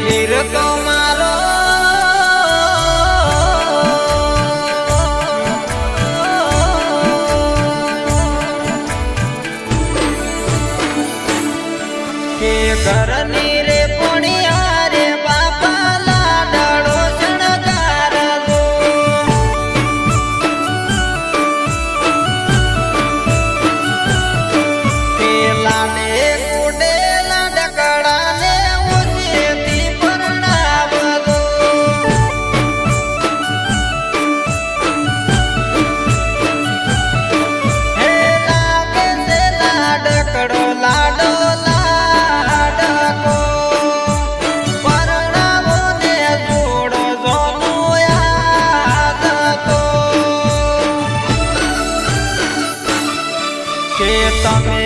વીર કમારો ઘરની ため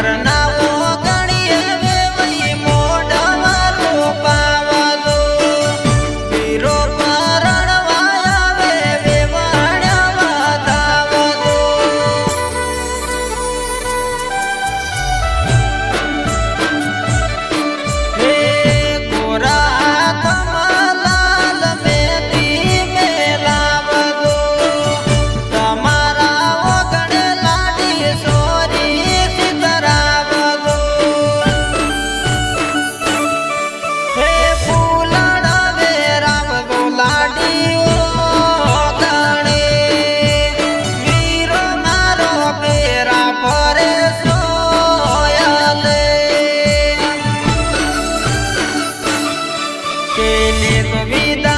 I don't know. કે ગોવિંદ